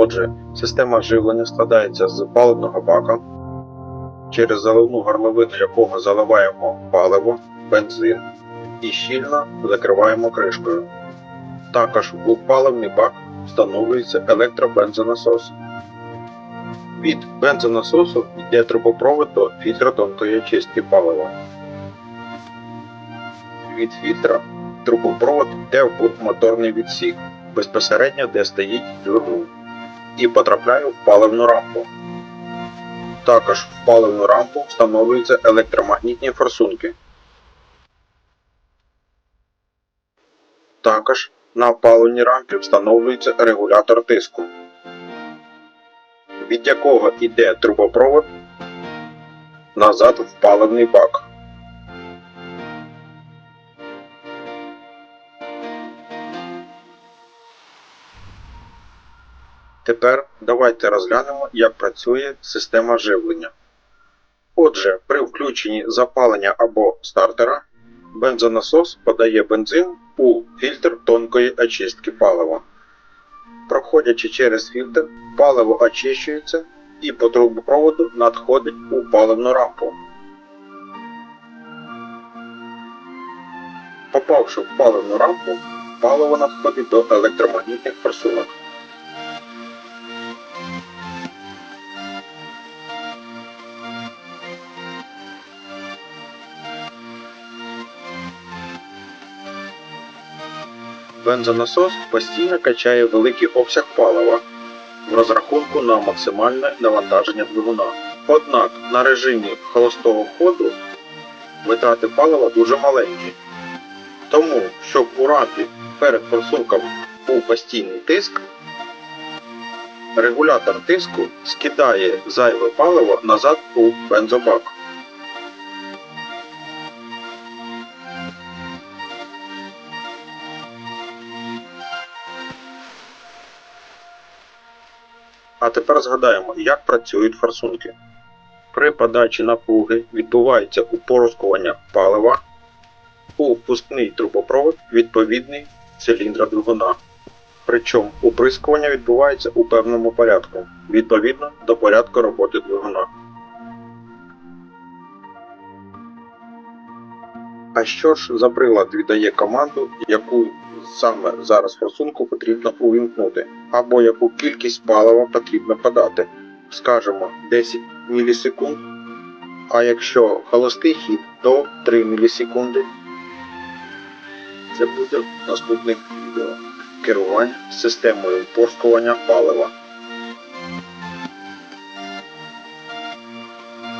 Отже, система живлення складається з паливного бака, через заливну горловину якого заливаємо паливо, бензин і щільно закриваємо кришкою. Також у паливний бак встановлюється електробензонасос. Від бензонасосу йде трубопровод до фільтра тонкої очистки палива. Від фільтра трубопровод йде в моторний відсік, безпосередньо де стоїть двигун, і потрапляє в паливну рампу. Також в паливну рампу встановлюються електромагнітні форсунки. Також на паливній рампі встановлюється регулятор тиску, від якого йде трубопровод назад в паливний бак. Тепер давайте розглянемо, як працює система живлення. Отже, при включенні запалення або стартера бензонасос подає бензин у фільтр тонкої очистки палива. Проходячи через фільтр, паливо очищується і по трубопроводу надходить у паливну рампу. Попавши в паливну рампу, паливо надходить до електромагнітних форсунок. Бензонасос постійно качає великий обсяг палива в розрахунку на максимальне навантаження двигуна. Однак на режимі холостого ходу витрати палива дуже маленькі. Тому, щоб у рампі перед форсунком був постійний тиск, регулятор тиску скидає зайве паливо назад у бензобак. А тепер згадаємо, як працюють форсунки. При подачі напруги відбувається упорскування палива у впускний трубопровод відповідний циліндра двигуна. Причому уприскування відбувається у певному порядку, відповідно до порядку роботи двигуна. А що ж за прилад віддає команду, яку саме зараз форсунку потрібно увімкнути, або яку кількість палива потрібно подати, скажімо 10 мілісекунд, а якщо холостий хід, то 3 мілісекунди. Це буде в відео. Керування системою порскування палива.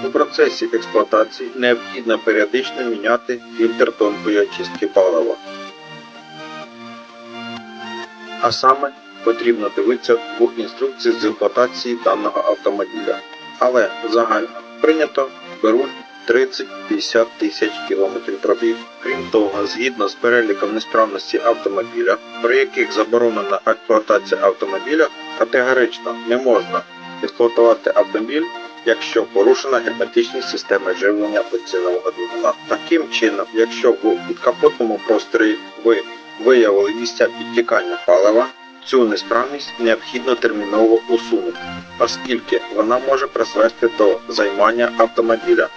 У процесі експлуатації необхідно періодично міняти фільтр тонкої очистки палива. А саме потрібно дивитися двох інструкцій з експлуатації даного автомобіля. Але загально прийнято беруть 30-50 тисяч кілометрів пробіг. Крім того, згідно з переліком несправності автомобіля, при яких заборонена експлуатація автомобіля, категорично не можна експлуатувати автомобіль, якщо порушена герметичність системи живлення бензинового двигуна. Таким чином, якщо в підкапотному просторі ви виявили місця підтікання палива, цю несправність необхідно терміново усунути, оскільки вона може призвести до займання автомобіля.